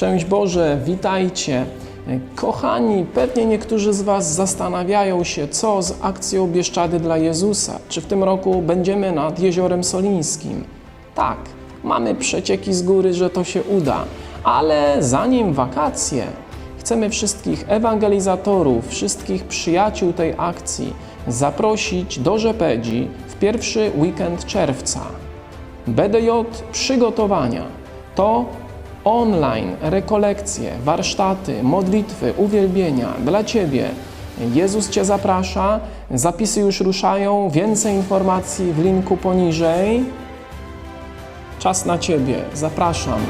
Szczęść Boże, witajcie. Kochani, pewnie niektórzy z Was zastanawiają się, co z akcją Bieszczady dla Jezusa. Czy w tym roku będziemy nad Jeziorem Solińskim? Tak, mamy przecieki z góry, że to się uda, ale zanim wakacje, chcemy wszystkich ewangelizatorów, wszystkich przyjaciół tej akcji zaprosić do Rzepedzi w pierwszy weekend czerwca. BDJ przygotowania to online rekolekcje, warsztaty, modlitwy, uwielbienia dla Ciebie. Jezus Cię zaprasza, zapisy już ruszają, więcej informacji w linku poniżej. Czas na Ciebie, zapraszam.